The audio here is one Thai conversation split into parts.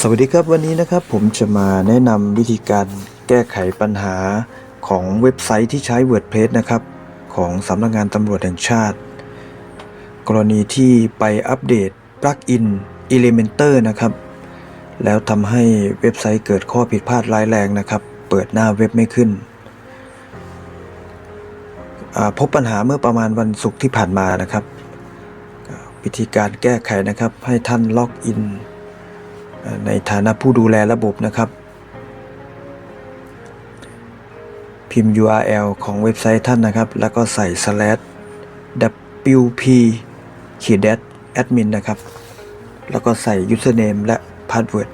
สวัสดีครับวันนี้นะครับผมจะมาแนะนำวิธีการแก้ไขปัญหาของเว็บไซต์ที่ใช้ WordPress นะครับ ของสำนักงานตำรวจแห่งชาติ กรณีที่ไปอัปเดตปลั๊กอิน Elementor นะครับ แล้วทำให้เว็บไซต์เกิดข้อผิดพลาดร้ายแรงนะครับ เปิดหน้าเว็บไม่ขึ้น พบปัญหาเมื่อประมาณวันศุกร์ที่ผ่านมานะครับ วิธีการแก้ไขนะครับให้ท่านล็อกอิน ในฐานะผู้ดูแลระบบนะครับ พิมพ์ URL ของเว็บไซต์ท่านนะครับ แล้วก็ใส่ slash wp ขีด admin นะครับ แล้วก็ใส่ username และ password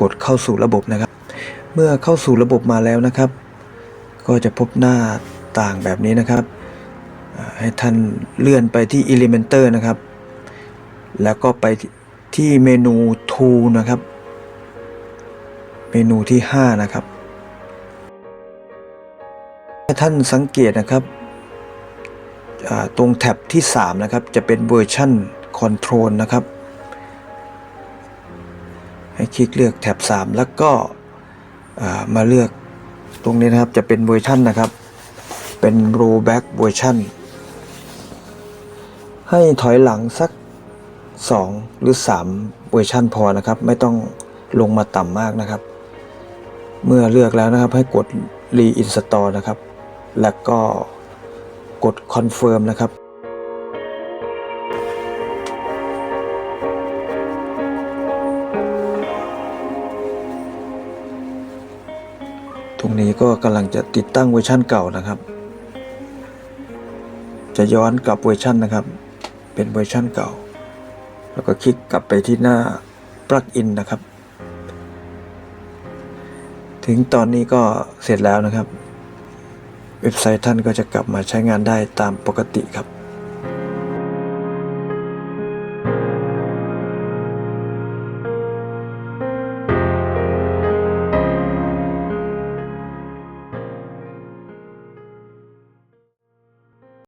กดเข้าสู่ระบบนะครับ เมื่อเข้าสู่ระบบมาแล้วนะครับ ก็จะพบหน้าต่างแบบนี้นะครับ ให้ท่านเลื่อนไปที่ Elementor นะครับ แล้วก็ไป ที่เมนู Tool นะครับ เมนูที่ 5 นะครับท่านสังเกตนะครับตรงแท็บที่ 3 นะครับ จะเป็นเวอร์ชัน Control นะครับ ให้คลิกเลือกแท็บ 3 แล้วก็มาเลือกตรงนี้นะครับจะเป็นเวอร์ชันนะครับ เป็น rollback เวอร์ชันให้ถอยหลังสัก 2 หรือ 3 เวอร์ชันพอนะครับ ไม่ต้องลงมาต่ำมากนะครับ เมื่อเลือกแล้วนะครับให้กด reinstall นะครับ แล้วก็กด confirm นะครับตรงนี้ก็กำลังจะติดตั้งเวอร์ชันเก่านะครับ จะย้อนกลับเวอร์ชันนะครับ เป็นเวอร์ชันเก่า แล้วก็คลิกกลับไปที่หน้าปลั๊กอินนะครับ ถึงตอนนี้ก็เสร็จแล้วนะครับ เว็บไซต์ท่านก็จะกลับมาใช้งานได้ตามปกติครับ